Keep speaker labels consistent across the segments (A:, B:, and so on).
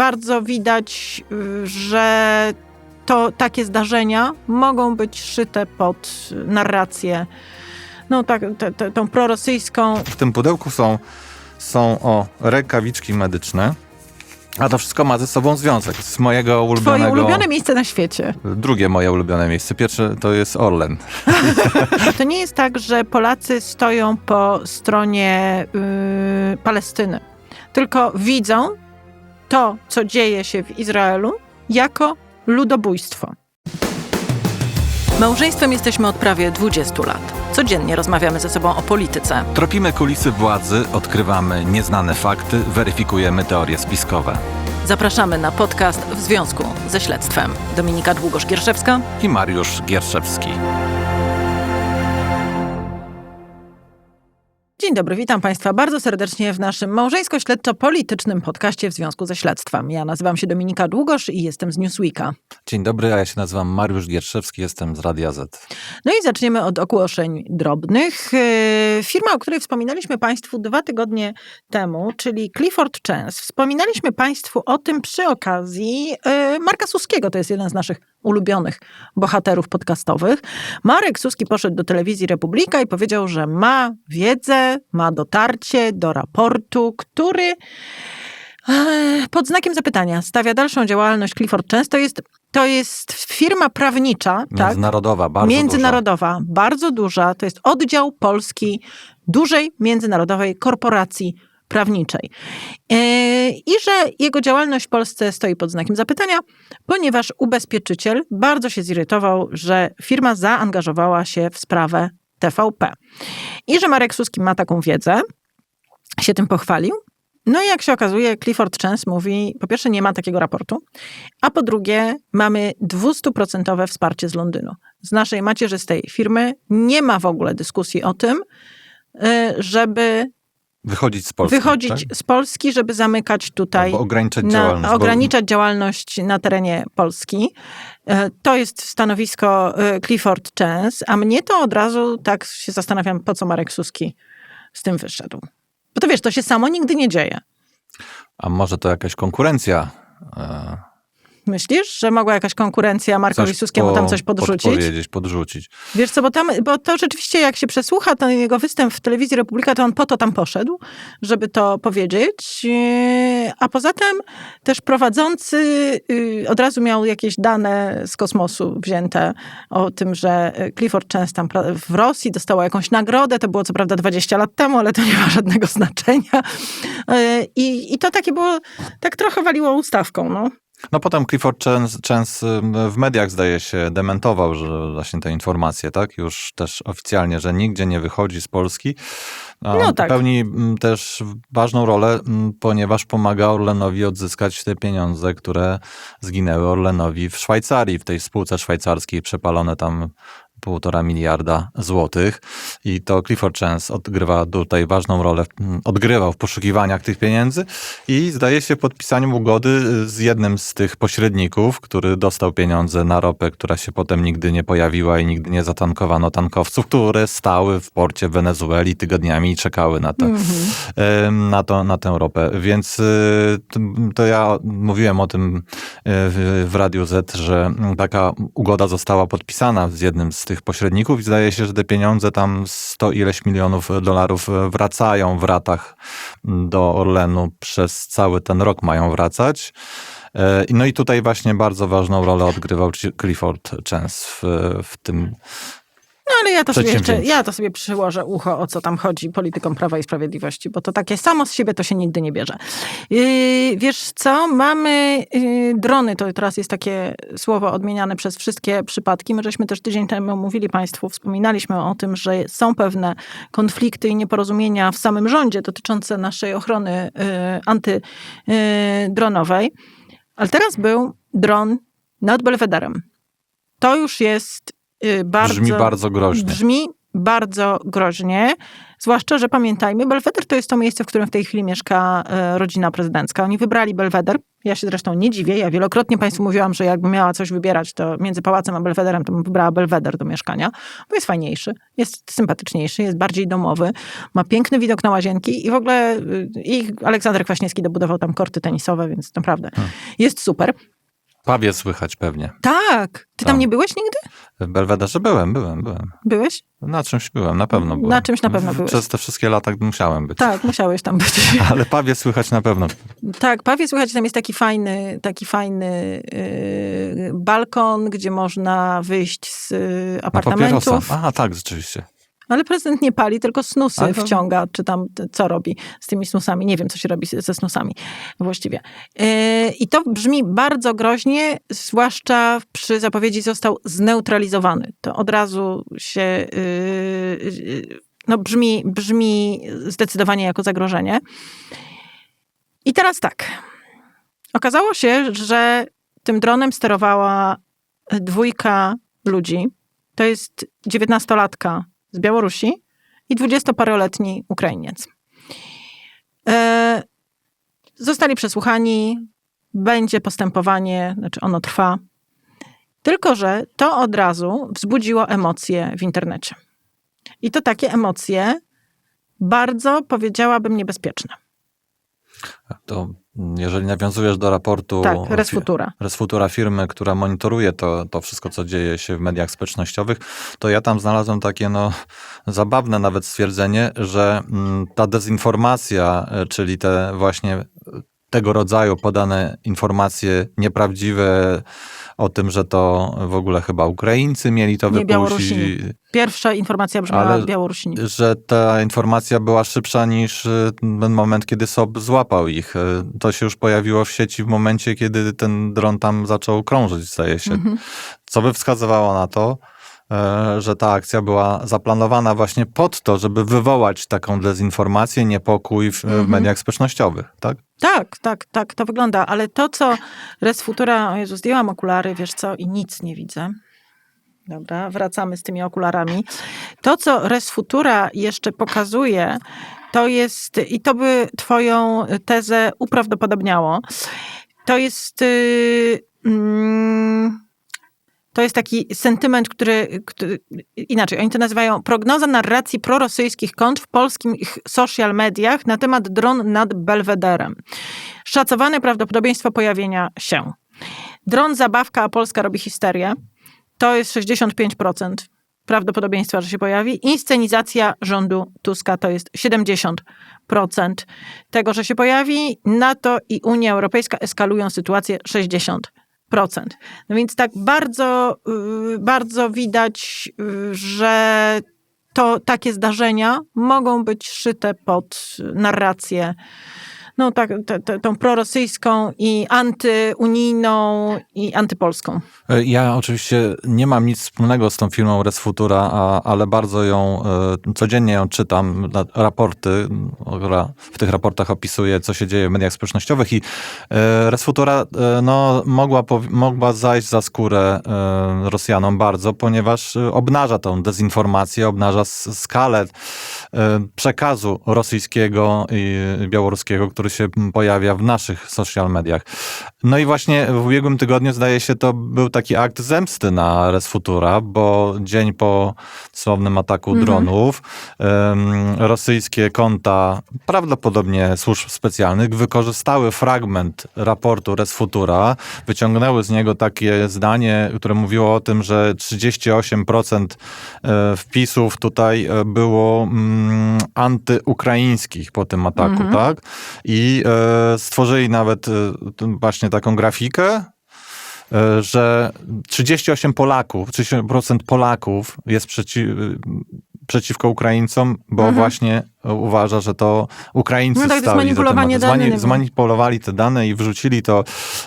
A: bardzo widać, y, że to takie zdarzenia mogą być szyte pod narrację, no tak, te, te, tą prorosyjską.
B: W tym pudełku są, są o rękawiczki medyczne. A to wszystko ma ze sobą związek z mojego ulubionego...
A: Twoje ulubione miejsce na świecie.
B: Drugie moje ulubione miejsce. Pierwsze to jest Orlen.
A: To nie jest tak, że Polacy stoją po stronie yy, Palestyny, tylko widzą to, co dzieje się w Izraelu, jako ludobójstwo. Małżeństwem jesteśmy od prawie 20 lat. Codziennie rozmawiamy ze sobą o polityce.
B: Tropimy kulisy władzy, odkrywamy nieznane fakty, weryfikujemy teorie spiskowe.
A: Zapraszamy na podcast w związku ze śledztwem. Dominika Długosz-Gierszewska.
B: I Mariusz Gierszewski.
A: Dzień dobry, witam Państwa bardzo serdecznie w naszym małżeńsko-śledczo-politycznym podcaście w związku ze śledztwem. Ja nazywam się Dominika Długosz i jestem z Newsweeka.
B: Dzień dobry, a ja się nazywam Mariusz Gierszewski, jestem z Radia Z.
A: No i zaczniemy od ogłoszeń drobnych. Yy, Firma, o której wspominaliśmy Państwu dwa tygodnie temu, czyli Clifford Chance. Wspominaliśmy Państwu o tym przy okazji yy, Marka Suskiego, to jest jeden z naszych ulubionych bohaterów podcastowych. Marek Suski poszedł do telewizji Republika i powiedział, że ma wiedzę, ma dotarcie do raportu, który e, pod znakiem zapytania stawia dalszą działalność Clifford Chance. To jest, to jest firma prawnicza, tak?
B: Międzynarodowa, bardzo
A: Międzynarodowa, bardzo duża. To jest oddział polski dużej międzynarodowej korporacji prawniczej. Yy, I że jego działalność w Polsce stoi pod znakiem zapytania, ponieważ ubezpieczyciel bardzo się zirytował, że firma zaangażowała się w sprawę TVP. I że Marek Suski ma taką wiedzę, się tym pochwalił. No i jak się okazuje, Clifford Chance mówi, po pierwsze nie ma takiego raportu, a po drugie mamy 200% wsparcie z Londynu. Z naszej macierzystej firmy nie ma w ogóle dyskusji o tym, y, żeby
B: Wychodzić z Polski.
A: wychodzić
B: tak?
A: z Polski, żeby zamykać tutaj,
B: Albo ograniczać
A: na,
B: działalność. bo-
A: ograniczać działalność na terenie Polski. E, To jest stanowisko e, Clifford Chance, a mnie to od razu tak się zastanawiam, po co Marek Suski z tym wyszedł. Bo to wiesz, to się samo nigdy nie dzieje.
B: A może to jakaś konkurencja?
A: Myślisz, że mogła jakaś konkurencja Markowi
B: coś
A: Suskiemu tam coś podrzucić?
B: Podpowiedzieć, podrzucić.
A: Wiesz co, bo, tam, bo to rzeczywiście jak się przesłucha ten jego występ w telewizji Republika, to on po to tam poszedł, żeby to powiedzieć. Yy, A poza tym też prowadzący yy, od razu miał jakieś dane z kosmosu wzięte o tym, że Clifford Chance tam w Rosji dostała jakąś nagrodę. To było co prawda 20 lat temu, ale to nie ma żadnego znaczenia. Yy, I, i to takie było, tak trochę waliło ustawką, no.
B: No potem Clifford Chance, w mediach zdaje się dementował, że właśnie te informacje, tak? Już też oficjalnie, że nigdzie nie wychodzi z Polski.
A: No tak.
B: Pełni też ważną rolę, ponieważ pomaga Orlenowi odzyskać te pieniądze, które zginęły Orlenowi w Szwajcarii, w tej spółce szwajcarskiej, przepalone tam półtora miliarda złotych. I to Clifford Chance odgrywa tutaj ważną rolę, mm, odgrywał w poszukiwaniach tych pieniędzy. I zdaje się w podpisaniu ugody z jednym z tych pośredników, który dostał pieniądze na ropę, która się potem nigdy nie pojawiła i nigdy nie zatankowano tankowców, które stały w porcie w Wenezueli tygodniami i czekały na to, em, na, to na tę ropę. Więc y, to- ja mówiłem o tym y, w Radiu Z, że taka ugoda została podpisana z jednym z tych pośredników i zdaje się, że te pieniądze tam 100 ileś milionów dolarów wracają w ratach do Orlenu przez cały ten rok mają wracać. E, No i tutaj właśnie bardzo ważną rolę odgrywał Clifford Chance w, w tym
A: No ale ja to, sobie jeszcze, ja to sobie przyłożę ucho, o co tam chodzi politykom Prawa i Sprawiedliwości, bo to takie samo z siebie to się nigdy nie bierze. Yy, wiesz co, mamy yy, drony, to teraz jest takie słowo odmieniane przez wszystkie przypadki. My żeśmy też tydzień temu mówili Państwu, wspominaliśmy o tym, że są pewne konflikty i nieporozumienia w samym rządzie dotyczące naszej ochrony yy, antydronowej. Ale teraz był dron nad Belwederem. To już jest yy, bardzo...
B: brzmi bardzo groźnie.
A: Brzmi bardzo groźnie. Zwłaszcza, że pamiętajmy, Belweder to jest to miejsce, w którym w tej chwili mieszka e, rodzina prezydencka. Oni wybrali Belweder. Ja się zresztą nie dziwię. Ja wielokrotnie Państwu mówiłam, że jakbym miała coś wybierać, to między pałacem a Belwederem, to bym wybrała Belweder do mieszkania, bo jest fajniejszy, jest sympatyczniejszy, jest bardziej domowy, ma piękny widok na łazienki i w ogóle y, i Aleksander Kwaśniewski dobudował tam korty tenisowe, więc naprawdę jest super.
B: Pawie słychać pewnie.
A: Tak. Ty tam
B: Tak.
A: nie byłeś nigdy?
B: W Belwederze byłem, byłem, byłem.
A: Byłeś?
B: Na czymś byłem, na pewno byłem.
A: Na czymś na pewno byłeś.
B: Przez te wszystkie lata musiałem być.
A: Tak, musiałeś tam być.
B: Ale pawie słychać na pewno.
A: Tak, Pawie, słuchajcie, tam jest taki fajny, taki fajny yy, balkon, gdzie można wyjść z
B: Na
A: apartamentów.
B: Aha, tak, rzeczywiście.
A: Ale prezydent nie pali, tylko snusy
B: to-
A: wciąga, czy tam co robi z tymi snusami. Nie wiem, co się robi ze snusami właściwie. Yy, I to brzmi bardzo groźnie, zwłaszcza przy zapowiedzi został zneutralizowany. To od razu się yy, no brzmi, brzmi zdecydowanie jako zagrożenie. I teraz tak. Okazało się, że tym dronem sterowała dwójka ludzi. To jest dziewiętnastolatka z Białorusi i dwudziestoparoletni Ukrainiec. E, zostali przesłuchani, będzie postępowanie, znaczy ono trwa. Tylko, że to od razu wzbudziło emocje w internecie. I to takie emocje bardzo, powiedziałabym, niebezpieczne.
B: To jeżeli nawiązujesz do raportu
A: Tak, Resfutura.
B: Resfutura firmy, która monitoruje to, to wszystko, co dzieje się w mediach społecznościowych, to ja tam znalazłem takie no, zabawne nawet stwierdzenie, że mm, ta dezinformacja, e, czyli te właśnie tego rodzaju podane informacje nieprawdziwe o tym, że to w ogóle chyba Ukraińcy mieli to
A: Nie,
B: wypuścić,
A: Białorusini. Pierwsza informacja brzmiała
B: Ale-
A: Białorusini.
B: że ta informacja była szybsza niż y, ten moment, kiedy SOB złapał ich. Y, To się już pojawiło w sieci w momencie, kiedy ten dron tam zaczął krążyć, zdaje się.
A: Mhm.
B: Co by wskazywało na to, e, że ta akcja była zaplanowana właśnie pod to, żeby wywołać taką dezinformację, niepokój w, w
A: Mhm.
B: mediach społecznościowych, tak?
A: Tak, tak, tak, to wygląda. Ale to, co Resfutura, o Jezu, zdjęłam okulary, wiesz co, i nic nie widzę. Dobra, wracamy z tymi okularami. To, co Resfutura jeszcze pokazuje, to jest, i to by twoją tezę uprawdopodobniało, to jest... Yy, to jest taki sentyment, który, który, inaczej, oni to nazywają prognoza narracji prorosyjskich kont w polskich social mediach na temat dron nad Belwederem. Szacowane prawdopodobieństwo pojawienia się. Dron zabawka, a Polska robi histerię. To jest 65% prawdopodobieństwa, że się pojawi. Inscenizacja rządu Tuska to jest 70% tego, że się pojawi. NATO i Unia Europejska eskalują sytuację 60%. No więc tak bardzo, yy, bardzo widać, yy, że to takie zdarzenia mogą być szyte pod narrację no tak, tą prorosyjską i antyunijną i antypolską.
B: E, Ja oczywiście nie mam nic wspólnego z tą firmą Resfutura, a, ale bardzo ją, e, codziennie ją czytam, raporty, w tych raportach opisuje, co się dzieje w mediach społecznościowych i e, Resfutura e, no, mogła, mogła zajść za skórę Rosjanom bardzo, ponieważ obnaża tą dezinformację, obnaża skalę przekazu rosyjskiego i białoruskiego, który się pojawia w naszych social mediach. No i właśnie w ubiegłym tygodniu, zdaje się, to był taki akt zemsty na Resfutura, bo dzień po słownym ataku
A: Mhm.
B: dronów em, rosyjskie konta, prawdopodobnie służb specjalnych, wykorzystały fragment raportu Resfutura, wyciągnęły z niego takie zdanie, które mówiło o tym, że 38% e, wpisów tutaj e, było mm, antyukraińskich po tym ataku,
A: Mhm.
B: tak? I e, stworzyli nawet e, właśnie taką grafikę, e, że 38 Polaków, 38% Polaków jest przeci, przeciwko Ukraińcom, bo
A: Mhm.
B: właśnie uważa, że to Ukraińcy
A: No tak,
B: stali za
A: manipulowanie
B: tematem. Zmani-
A: danymi.
B: Zmanipulowali te dane i wrzucili to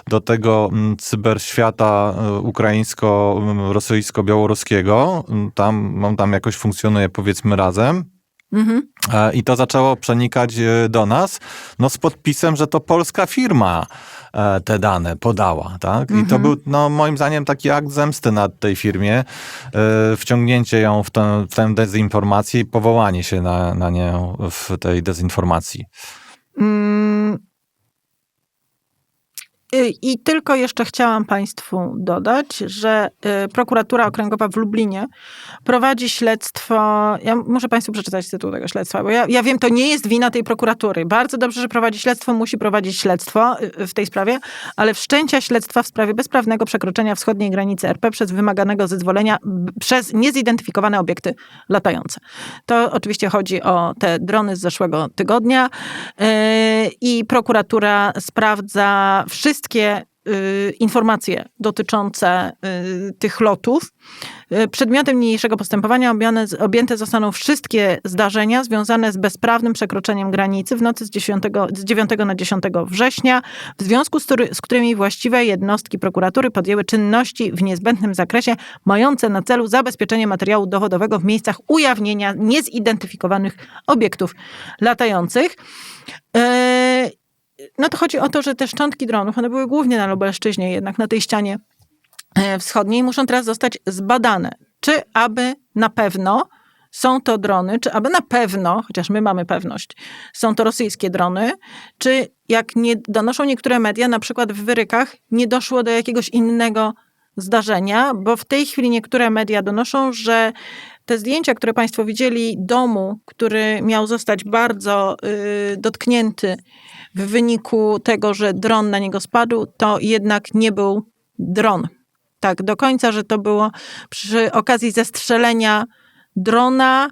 B: do tego cyberświata ukraińsko-rosyjsko-białoruskiego. Tam, on tam jakoś funkcjonuje powiedzmy razem.
A: Mhm.
B: I to zaczęło przenikać e, do nas, no z podpisem, że to polska firma e, te dane podała, tak? I to
A: Mhm.
B: był, no, moim zdaniem, taki akt zemsty nad tej firmie, e, wciągnięcie ją w tę, w tę dezinformację i powołanie się na, na nią w tej dezinformacji.
A: Mm. Y, I tylko jeszcze chciałam Państwu dodać, że y, prokuratura okręgowa w Lublinie prowadzi śledztwo. Ja muszę Państwu przeczytać tytuł tego śledztwa, bo ja, ja wiem, to nie jest wina tej prokuratury. Bardzo dobrze, że prowadzi śledztwo, musi prowadzić śledztwo y, w tej sprawie, ale wszczęcia śledztwa w sprawie bezprawnego przekroczenia wschodniej granicy RP przez wymaganego zezwolenia przez niezidentyfikowane obiekty latające. To oczywiście chodzi o te drony z zeszłego tygodnia i prokuratura sprawdza wszystkie yy, informacje dotyczące yy, tych lotów. Yy, Przedmiotem niniejszego postępowania objęte zostaną wszystkie zdarzenia związane z bezprawnym przekroczeniem granicy w nocy z, 10, z 9 na 10 września, w związku z, który, z którymi właściwe jednostki prokuratury podjęły czynności w niezbędnym zakresie mające na celu zabezpieczenie materiału dowodowego w miejscach ujawnienia niezidentyfikowanych obiektów latających. No to chodzi o to, że te szczątki dronów, one były głównie na Lubelszczyźnie, jednak na tej ścianie e, wschodniej, muszą teraz zostać zbadane. Czy aby na pewno są to drony, czy aby na pewno, chociaż my mamy pewność, są to rosyjskie drony, czy jak nie donoszą niektóre media, na przykład w Wyrykach, nie doszło do jakiegoś innego zdarzenia, bo w tej chwili niektóre media donoszą, że te zdjęcia, które Państwo widzieli domu, który miał zostać bardzo y, dotknięty w wyniku tego, że dron na niego spadł, to jednak nie był dron. Tak, do końca, że to było przy okazji zestrzelenia drona,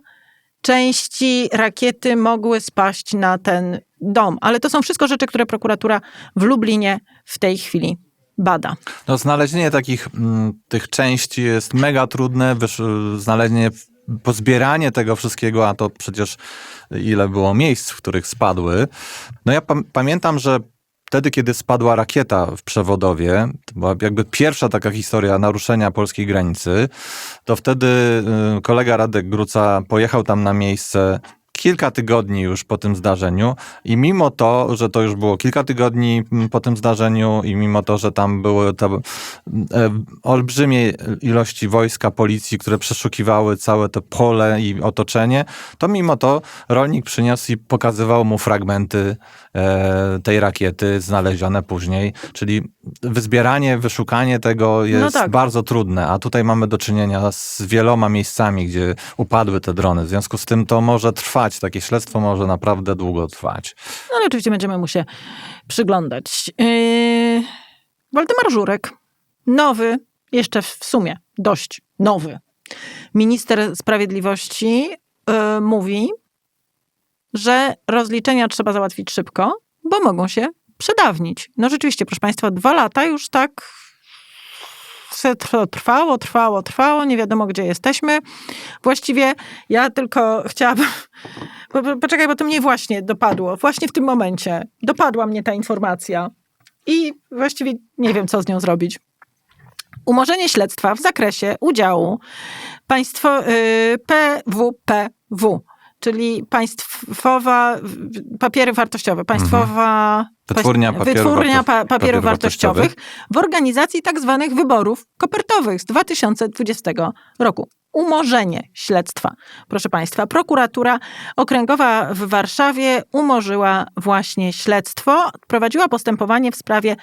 A: części rakiety mogły spaść na ten dom. Ale to są wszystko rzeczy, które prokuratura w Lublinie w tej chwili bada.
B: No, znalezienie takich mm, tych części jest mega trudne. Wiesz, znalezienie, pozbieranie tego wszystkiego, a to przecież ile było miejsc, w których spadły. No ja pam- pamiętam, że wtedy, kiedy spadła rakieta w Przewodowie, to była jakby pierwsza taka historia naruszenia polskiej granicy, to wtedy y, kolega Radek Gruca pojechał tam na miejsce kilka tygodni już po tym zdarzeniu i mimo to, że to już było kilka tygodni po tym zdarzeniu i mimo to, że tam były te e, olbrzymie ilości wojska, policji, które przeszukiwały całe to pole i otoczenie, to mimo to rolnik przyniósł i pokazywał mu fragmenty tej rakiety znalezione później, czyli wyzbieranie, wyszukanie tego jest
A: tak.
B: bardzo trudne, a tutaj mamy do czynienia z wieloma miejscami, gdzie upadły te drony. W związku z tym to może trwać, takie śledztwo może naprawdę długo trwać.
A: No ale oczywiście będziemy mu się przyglądać. Yy... Waldemar Żurek, nowy, jeszcze w sumie dość nowy, minister sprawiedliwości yy, mówi, że rozliczenia trzeba załatwić szybko, bo mogą się przedawnić. No rzeczywiście, proszę Państwa, dwa lata już tak trwało, trwało, trwało, nie wiadomo gdzie jesteśmy. Właściwie ja tylko chciałabym po- po- Poczekaj, bo to mnie właśnie dopadło. Właśnie w tym momencie dopadła mnie ta informacja. I właściwie nie wiem, co z nią zrobić. Umorzenie śledztwa w zakresie udziału państwo, y, PWPW, czyli państwowa papiery wartościowe, państwowa
B: Wytwórnia papierów
A: wytwórnia pa, papierów
B: papierów
A: wartościowych
B: wartościowych.
A: w organizacji tak zwanych wyborów kopertowych z 2020 roku. Umorzenie śledztwa. Proszę Państwa, prokuratura okręgowa w Warszawie umorzyła właśnie śledztwo, prowadziła postępowanie w sprawie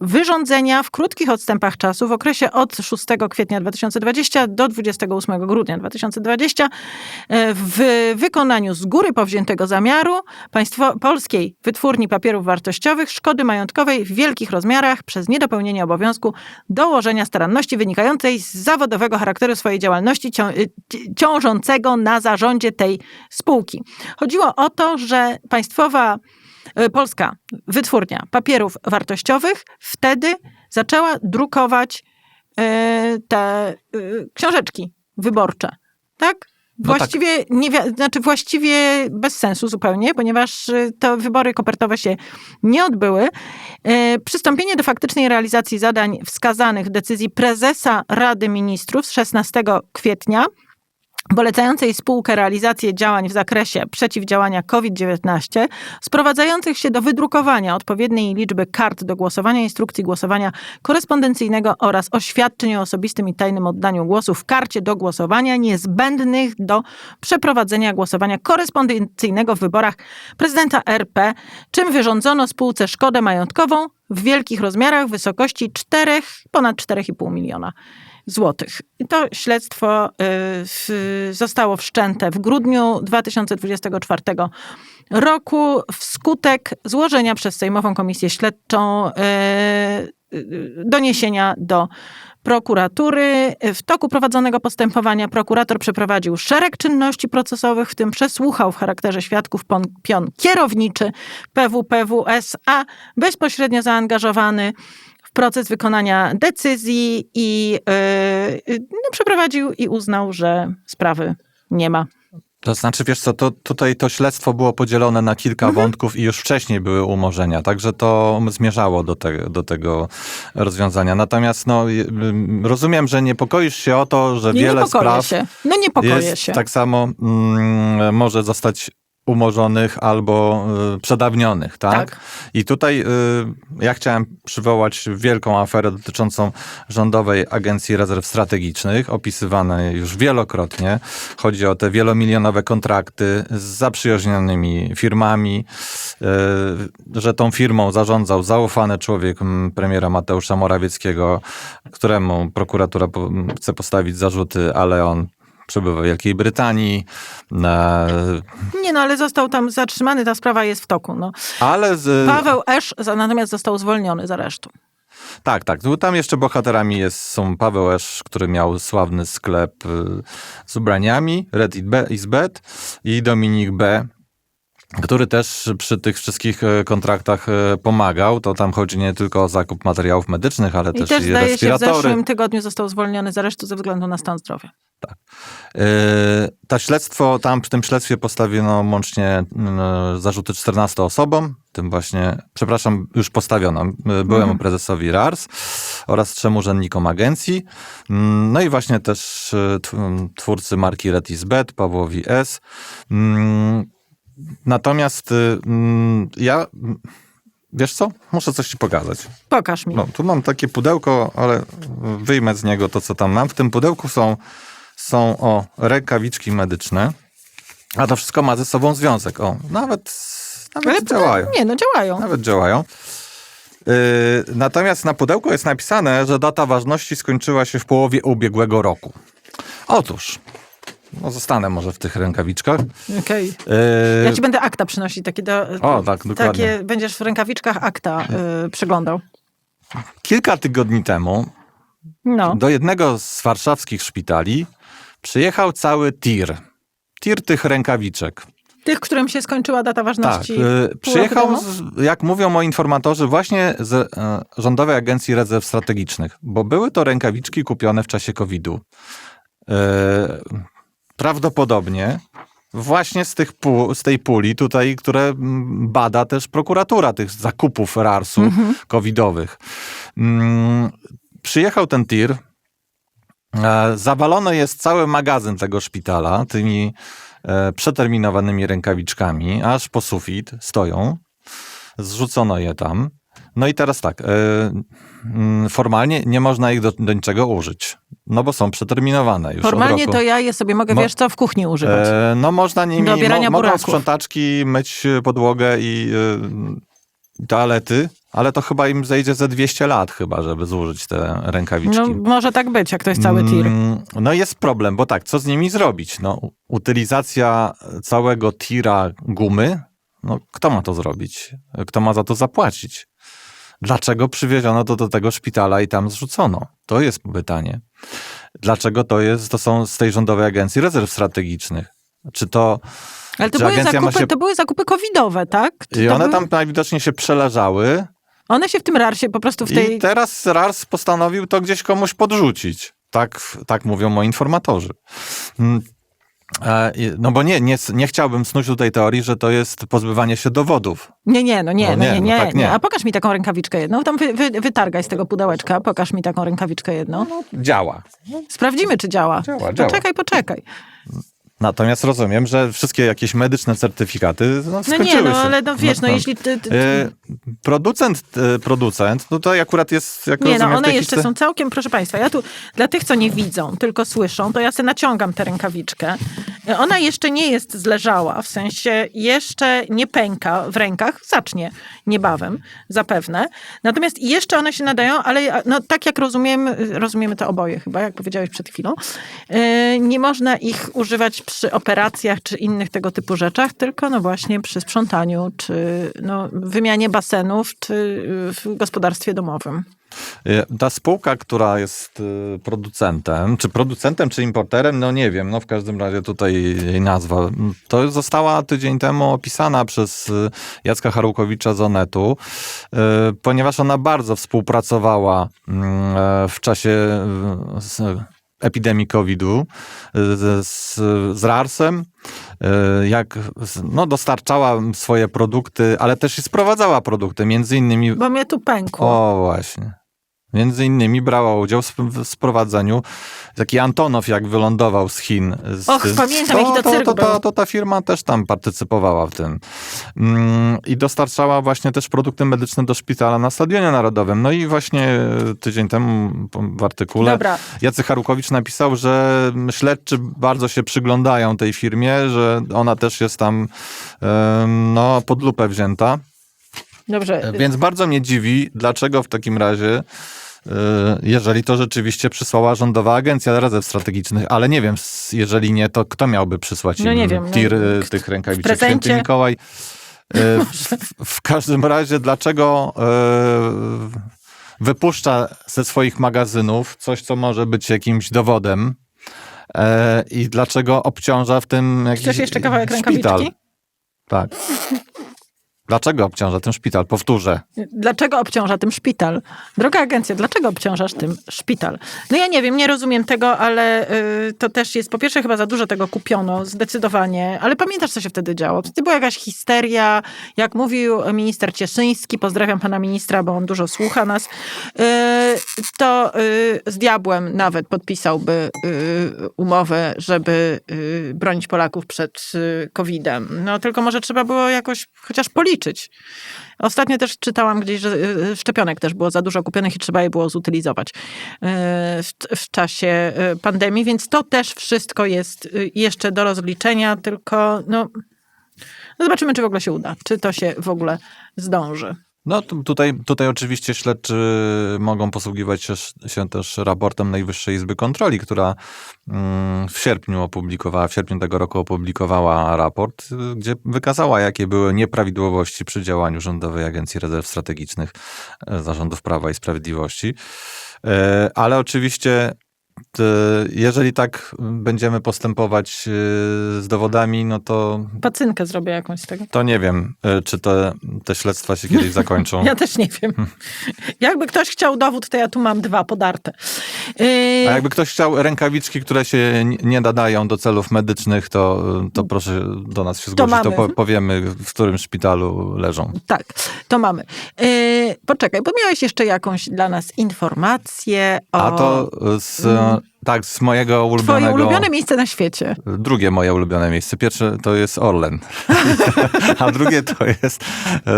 A: wyrządzenia w krótkich odstępach czasu w okresie od 6 kwietnia 2020 do 28 grudnia 2020 e, w wykonaniu z góry powziętego zamiaru państwo, polskiej wytwórni papierów wartościowych szkody majątkowej w wielkich rozmiarach przez niedopełnienie obowiązku dołożenia staranności wynikającej z zawodowego charakteru swojej działalności cią, y, ci- ciążącego na zarządzie tej spółki. Chodziło o to, że państwowa polska wytwórnia papierów wartościowych wtedy zaczęła drukować y, te y, książeczki wyborcze. Tak?
B: No tak.
A: Właściwie, nie, wi- znaczy właściwie bez sensu zupełnie, ponieważ te wybory kopertowe się nie odbyły. Przystąpienie do faktycznej realizacji zadań wskazanych w decyzji prezesa Rady Ministrów z 16 kwietnia polecającej spółkę realizację działań w zakresie przeciwdziałania COVID-19, sprowadzających się do wydrukowania odpowiedniej liczby kart do głosowania, instrukcji głosowania korespondencyjnego oraz oświadczeń o osobistym i tajnym oddaniu głosu w karcie do głosowania niezbędnych do przeprowadzenia głosowania korespondencyjnego w wyborach prezydenta RP, czym wyrządzono spółce szkodę majątkową w wielkich rozmiarach wysokości 4, ponad 4,5 miliona złotych. To śledztwo y, zostało wszczęte w grudniu 2024 roku wskutek złożenia przez Sejmową Komisję Śledczą y, y, doniesienia do prokuratury. W toku prowadzonego postępowania prokurator przeprowadził szereg czynności procesowych, w tym przesłuchał w charakterze świadków pion kierowniczy PWPWS, bezpośrednio zaangażowany proces wykonania decyzji i yy, no, przeprowadził i uznał, że sprawy nie ma.
B: To znaczy, wiesz co, to tutaj to śledztwo było podzielone na kilka
A: Mhm.
B: wątków i już wcześniej były umorzenia, także to zmierzało do, te, do tego rozwiązania. Natomiast no, y, y, rozumiem, że niepokoisz się o to, że
A: Nie
B: wiele
A: niepokoję
B: spraw
A: się. No niepokoję
B: jest
A: się.
B: tak samo mm, może zostać umorzonych albo y, przedawnionych, tak?
A: Tak.
B: I tutaj y, ja chciałem przywołać wielką aferę dotyczącą Rządowej Agencji Rezerw Strategicznych, opisywanej już wielokrotnie. Chodzi o te wielomilionowe kontrakty z zaprzyjaźnionymi firmami, y, że tą firmą zarządzał zaufany człowiek premiera Mateusza Morawieckiego, któremu prokuratura chce postawić zarzuty, ale on przebywa w Wielkiej Brytanii, e,
A: Nie no, ale został tam zatrzymany, ta sprawa jest w toku. No.
B: ale z,
A: Paweł Esz natomiast został zwolniony z aresztu.
B: Tak, tak. Tu- Tam jeszcze bohaterami jest, są Paweł Esz, który miał sławny sklep y, z ubraniami, Red is Bed i Dominik B., który też przy tych wszystkich e, kontraktach e, pomagał. To tam chodzi nie tylko o zakup materiałów medycznych, ale
A: I
B: też,
A: też
B: i
A: zdaje się w
B: respiratory.
A: zeszłym tygodniu został zwolniony z aresztu ze względu na stan zdrowia.
B: Yy, Ta śledztwo, tam w tym śledztwie postawiono łącznie yy, zarzuty 14 osobom, tym właśnie, przepraszam, już postawiono yy, byłemu prezesowi RARS oraz trzem urzędnikom agencji. Yy, No i właśnie też tw- twórcy marki Retisbet, Pawłowi S. Natomiast yy, yy, ja, wiesz co, muszę coś ci pokazać.
A: Pokaż mi.
B: No, tu mam takie pudełko, ale wyjmę z niego to, co tam mam. W tym pudełku są, są o, rękawiczki medyczne, a to wszystko ma ze sobą związek. O, nawet, nawet
A: Ale
B: działają.
A: Nie, no działają.
B: Nawet działają. Yy, natomiast na pudełku jest napisane, że data ważności skończyła się w połowie ubiegłego roku. Otóż, no zostanę może w tych rękawiczkach.
A: Okej.
B: Yy,
A: Ja ci będę akta przynosić, takie do,
B: O, tak, dokładnie.
A: takie będziesz w rękawiczkach akta y, przeglądał.
B: kilka tygodni temu
A: No.
B: Do jednego z warszawskich szpitali przyjechał cały tir. Tir tych rękawiczek.
A: Tych, którym się skończyła data
B: Tak.
A: ważności.
B: y,
A: pół roku
B: Przyjechał, z, jak mówią moi informatorzy, właśnie z e, Rządowej Agencji Rezerw Strategicznych, bo były to rękawiczki kupione w czasie COVID-u. Prawdopodobnie właśnie z, tych pu, z tej puli tutaj, które mm, bada też prokuratura tych zakupów RARS-u covidowych. Mm, Przyjechał ten tir, E, Zawalony jest cały magazyn tego szpitala tymi e, przeterminowanymi rękawiczkami, aż po sufit stoją. Zrzucono je tam. No i teraz tak, e, mm, formalnie nie można ich do, do niczego użyć, no bo są przeterminowane już
A: Formalnie to ja je sobie mogę,
B: Mo-
A: wiesz co, w kuchni używać.
B: E, no można nimi, mo, mogą sprzątaczki myć podłogę i e, toalety, ale to chyba im zejdzie ze 200 lat chyba, żeby zużyć te rękawiczki.
A: no, może tak być, jak to jest cały tir.
B: Mm, No jest problem, bo tak, co z nimi zrobić? No, utylizacja całego tira gumy, no kto ma to zrobić? Kto ma za to zapłacić? Dlaczego przywieziono to do tego szpitala i tam zrzucono? To jest pytanie. Dlaczego to jest, to są z tej Rządowej Agencji Rezerw Strategicznych? Czy to...
A: Ale to były, zakupy,
B: się-
A: to były zakupy covidowe, tak? Czy
B: I one
A: były-
B: tam najwidoczniej się przeleżały
A: One się w tym rarsie po prostu w tej...
B: i teraz RARS postanowił to gdzieś komuś podrzucić. Tak, tak mówią moi informatorzy. No bo nie, nie, nie chciałbym snuć tutaj teorii, że to jest pozbywanie się dowodów.
A: Nie, nie, no nie,
B: No
A: no
B: nie,
A: nie,
B: no
A: nie,
B: tak
A: nie.
B: nie.
A: A pokaż mi taką rękawiczkę jedną. Tam wy, wy, wytargaj z tego pudełeczka, pokaż mi taką rękawiczkę jedną.
B: Działa.
A: Sprawdzimy, czy działa.
B: Działa, działa.
A: Poczekaj, poczekaj.
B: Natomiast rozumiem, że wszystkie jakieś medyczne certyfikaty no,
A: No
B: skończyły
A: nie, no
B: się.
A: ale no wiesz, no,
B: no.
A: jeśli... Ty, ty,
B: E, Producent, e, producent, no to akurat jest, jak
A: Nie,
B: rozumiem,
A: no
B: w
A: one jeszcze są całkiem, proszę Państwa, ja tu dla tych, co nie widzą, tylko słyszą, to ja sobie naciągam tę rękawiczkę. Ona jeszcze nie jest zleżała, w sensie jeszcze nie pęka w rękach, zacznie niebawem, zapewne. Natomiast jeszcze one się nadają, ale no, tak jak rozumiem, rozumiemy to oboje chyba, jak powiedziałeś przed chwilą, yy, nie można ich używać przy operacjach czy innych tego typu rzeczach, tylko no właśnie przy sprzątaniu, czy no, wymianie basenów, czy w gospodarstwie domowym.
B: E, Ta spółka, która jest e, producentem, czy producentem, czy importerem, no nie wiem, no w każdym razie tutaj jej nazwa, to została tydzień temu opisana przez e, Jacka Harłkowicza z Onetu, e, ponieważ ona bardzo współpracowała mm, e, w czasie epidemii COVID-u z, z, z RARS-em, e, jak no, dostarczała swoje produkty, ale też i sprowadzała produkty, między innymi
A: Bo mnie tu pękło.
B: o, właśnie. Między innymi brała udział w sp- w sprowadzeniu taki Antonow, jak wylądował z Chin. Z,
A: Och, pamiętam, jaki to
B: to, to, to, to ta firma też tam partycypowała w tym. Mm, I dostarczała właśnie też produkty medyczne do szpitala na Stadionie Narodowym. No i właśnie tydzień temu w artykule
A: Dobra.
B: Jacek Harukowicz napisał, że śledczy bardzo się przyglądają tej firmie, że ona też jest tam no, pod lupę wzięta.
A: Dobrze.
B: Więc bardzo mnie dziwi, dlaczego w takim razie, y, jeżeli to rzeczywiście przysłała Rządowa Agencja Rezerw Strategicznych, ale nie wiem, jeżeli nie, to kto miałby przysłać
A: No
B: im
A: nie wiem, no,
B: tir
A: k-
B: tych rękawiczek? Święty Mikołaj. Y, W, w każdym razie, dlaczego wypuszcza ze swoich magazynów coś, co może być jakimś dowodem i dlaczego obciąża w tym jakiś
A: Chcesz jeszcze kawałek
B: szpital?
A: rękawiczki?
B: Tak. Dlaczego obciąża ten szpital? Powtórzę.
A: Dlaczego obciąża tym szpital? Droga agencja, dlaczego obciążasz tym szpital? No ja nie wiem, nie rozumiem tego, ale y, to też jest, po pierwsze chyba za dużo tego kupiono, zdecydowanie, ale pamiętasz, co się wtedy działo? To była jakaś histeria, jak mówił minister Cieszyński, pozdrawiam pana ministra, bo on dużo słucha nas, y, to y, z diabłem nawet podpisałby umowę, żeby bronić Polaków przed COVID-em. No tylko może trzeba było jakoś chociaż policzyć. Ostatnio też czytałam gdzieś, że y, szczepionek też było za dużo kupionych i trzeba je było zutylizować y, w, w czasie y, pandemii, więc to też wszystko jest y, jeszcze do rozliczenia, tylko no, no zobaczymy, czy w ogóle się uda, czy to się w ogóle zdąży.
B: No tu- tutaj, tutaj oczywiście śledczy mogą posługiwać się, się też raportem Najwyższej Izby Kontroli, która mm, w sierpniu opublikowała, w sierpniu tego roku opublikowała raport, gdzie wykazała, jakie były nieprawidłowości przy działaniu Rządowej Agencji Rezerw Strategicznych e, zarządów Prawa i Sprawiedliwości. E, Ale oczywiście jeżeli tak będziemy postępować y, z dowodami, no to,
A: Pacynkę zrobię jakąś z tego.
B: to nie wiem, y, czy te, te śledztwa się kiedyś zakończą.
A: Ja też nie wiem. Jakby ktoś chciał dowód, to ja tu mam dwa podarte. Yy,
B: A jakby ktoś chciał rękawiczki, które się nie- nadają do celów medycznych, to, to proszę do nas się zgłosić, to,
A: mamy.
B: po, powiemy, w którym szpitalu leżą.
A: Tak, to mamy. Yy, poczekaj, bo miałeś jeszcze jakąś dla nas informację o
B: A to z, tak, z mojego
A: twoje
B: ulubionego...
A: ulubione miejsce na świecie.
B: Drugie moje ulubione miejsce. Pierwsze to jest Orlen, a drugie to jest,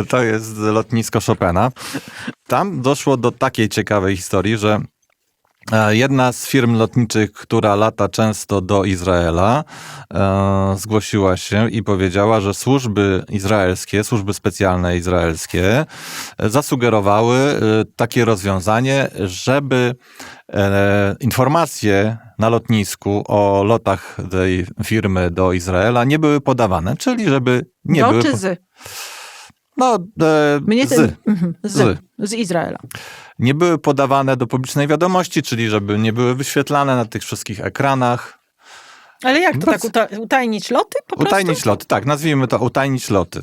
B: to jest lotnisko Chopina. Tam doszło do takiej ciekawej historii, że jedna z firm lotniczych, która lata często do Izraela, e, zgłosiła się i powiedziała, że służby izraelskie, służby specjalne izraelskie e, zasugerowały e, takie rozwiązanie, żeby e, informacje na lotnisku o lotach tej firmy do Izraela nie były podawane, czyli żeby nie
A: Do
B: były...
A: czy
B: po-
A: z?
B: No, e,
A: Mnie
B: z.
A: ten, mhm, z,
B: Z.
A: z Izraela.
B: Nie były podawane do publicznej wiadomości, czyli żeby nie były wyświetlane na tych wszystkich ekranach.
A: Ale jak to
B: Bez-
A: tak uta- utajnić loty po prostu?
B: Utajnić loty, tak, nazwijmy to utajnić loty.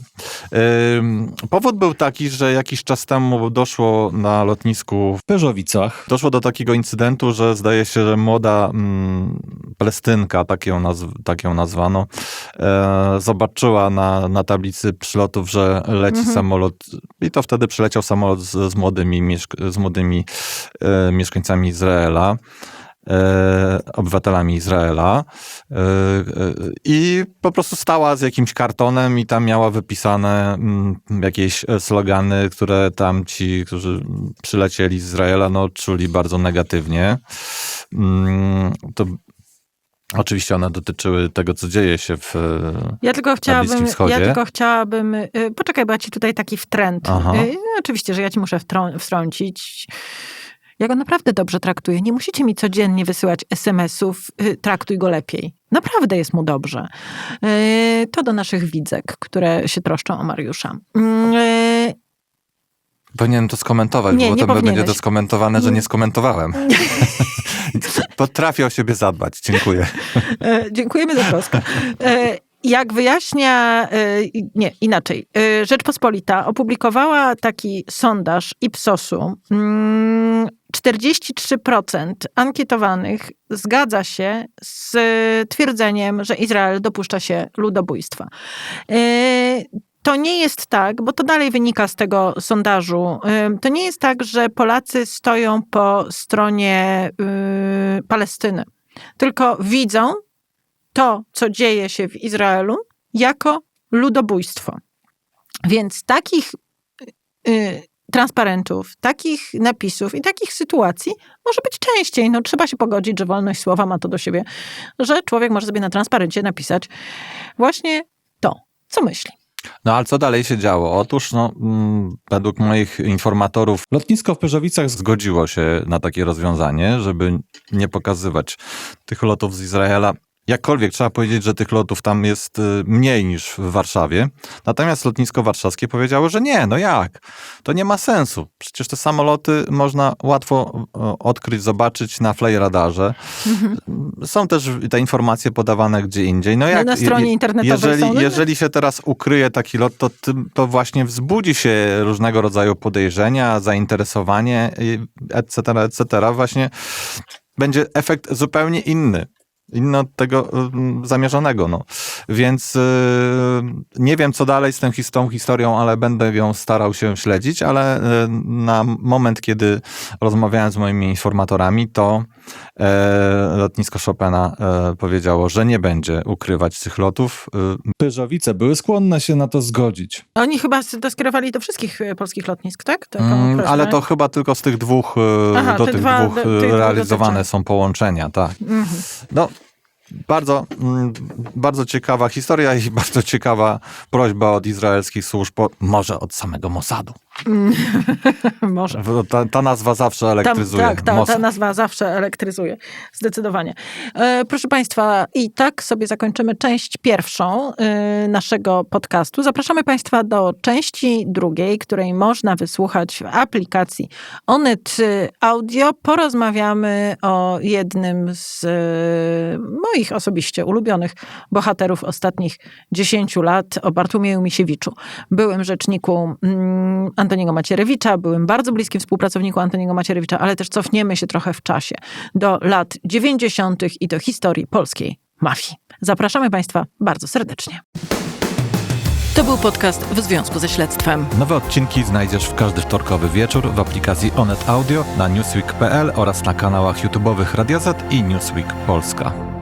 B: Ym, powód był taki, że jakiś czas temu doszło na lotnisku,
C: W Peżowicach
B: doszło do takiego incydentu, że zdaje się, że młoda mm, Palestynka, tak ją, tak ją nazwano, e, zobaczyła na, na tablicy przylotów, że leci
A: Mhm.
B: samolot i to wtedy przyleciał samolot z, z młodymi, mieszk- z młodymi e, mieszkańcami Izraela. E, obywatelami Izraela e, e, i po prostu stała z jakimś kartonem i tam miała wypisane mm, jakieś e, slogany, które tam ci, którzy przylecieli z Izraela, no czuli bardzo negatywnie. Mm, To oczywiście one dotyczyły tego, co dzieje się w... e,
A: Ja tylko chciałabym, ja tylko chciałabym, y, poczekaj, bo ja ci tutaj taki wtręt.
B: Aha.
A: Oczywiście, że ja ci muszę wtrą- wtrącić. Ja go naprawdę dobrze traktuję. Nie musicie mi codziennie wysyłać SMS-ów, y, traktuj go lepiej. Naprawdę jest mu dobrze. Y, To do naszych widzek, które się troszczą o Mariusza. Mm, y,
B: Powinienem to skomentować,
A: Nie,
B: bo
A: nie
B: potem będzie to skomentowane, że nie skomentowałem. Potrafię o siebie zadbać. Dziękuję.
A: Dziękujemy za troskę. Jak wyjaśnia, i- nie, inaczej, e, Rzeczpospolita opublikowała taki sondaż Ipsosu. Mm, 43% ankietowanych zgadza się z twierdzeniem, że Izrael dopuszcza się ludobójstwa. E, To nie jest tak, bo to dalej wynika z tego sondażu. To nie jest tak, że Polacy stoją po stronie y, Palestyny tylko widzą to, co dzieje się w Izraelu, jako ludobójstwo. Więc takich y, transparentów, takich napisów i takich sytuacji może być częściej. No, trzeba się pogodzić, że wolność słowa ma to do siebie, że człowiek może sobie na transparencie napisać właśnie to, co myśli.
B: No ale co dalej się działo? Otóż, no, mm, według moich informatorów
C: lotnisko w Peżowicach z
B: zgodziło się na takie rozwiązanie, żeby nie pokazywać tych lotów z Izraela. Jakkolwiek trzeba powiedzieć, że tych lotów tam jest y, mniej niż w Warszawie. Natomiast lotnisko warszawskie powiedziało, że nie, no jak? To nie ma sensu. Przecież te samoloty można łatwo odkryć, zobaczyć na fly radarze. Są też te informacje podawane gdzie indziej. No jak,
A: na stronie internetowej
B: jeżeli,
A: są, no nie?
B: jeżeli się teraz ukryje taki lot, to, to właśnie wzbudzi się różnego rodzaju podejrzenia, zainteresowanie, etc., etc. Właśnie będzie efekt zupełnie inny. Inny od tego mm, zamierzonego. No. Więc y, nie wiem, co dalej z tą, his- tą historią, ale będę ją starał się śledzić, ale y, na moment, kiedy rozmawiałem z moimi informatorami, to e, lotnisko Chopina e, powiedziało, że nie będzie ukrywać tych lotów. Y,
C: Peżowice były skłonne się na to zgodzić.
A: Oni chyba to skierowali do wszystkich e, polskich lotnisk, tak? Taką
B: Mm, ale to chyba tylko z tych dwóch,
A: Aha,
B: do tych
A: dwa-
B: dwóch
A: do-
B: realizowane są połączenia, tak.
A: Mhm.
B: No, bardzo, mm, bardzo ciekawa historia i bardzo ciekawa prośba od izraelskich służb, może od samego Mossadu.
A: Może.
B: Ta, ta nazwa zawsze elektryzuje.
A: Tam, tak, ta, ta nazwa zawsze elektryzuje. Zdecydowanie. E, proszę Państwa, i tak sobie zakończymy część pierwszą e, naszego podcastu. Zapraszamy Państwa do części drugiej, której można wysłuchać w aplikacji Onet Audio. Porozmawiamy o jednym z e, moich osobiście ulubionych bohaterów ostatnich 10 lat, o Bartłomieju Misiewiczu, byłym rzeczniku mm, Antoniego Macierewicza, byłym bardzo bliskim współpracowniku Antoniego Macierewicza, ale też cofniemy się trochę w czasie do lat 90. i do historii polskiej mafii. Zapraszamy Państwa bardzo serdecznie. To był podcast w związku ze śledztwem.
B: Nowe odcinki znajdziesz w każdy wtorkowy wieczór w aplikacji Onet Audio, na newsweek.pl oraz na kanałach YouTube'owych Radio Z i Newsweek Polska.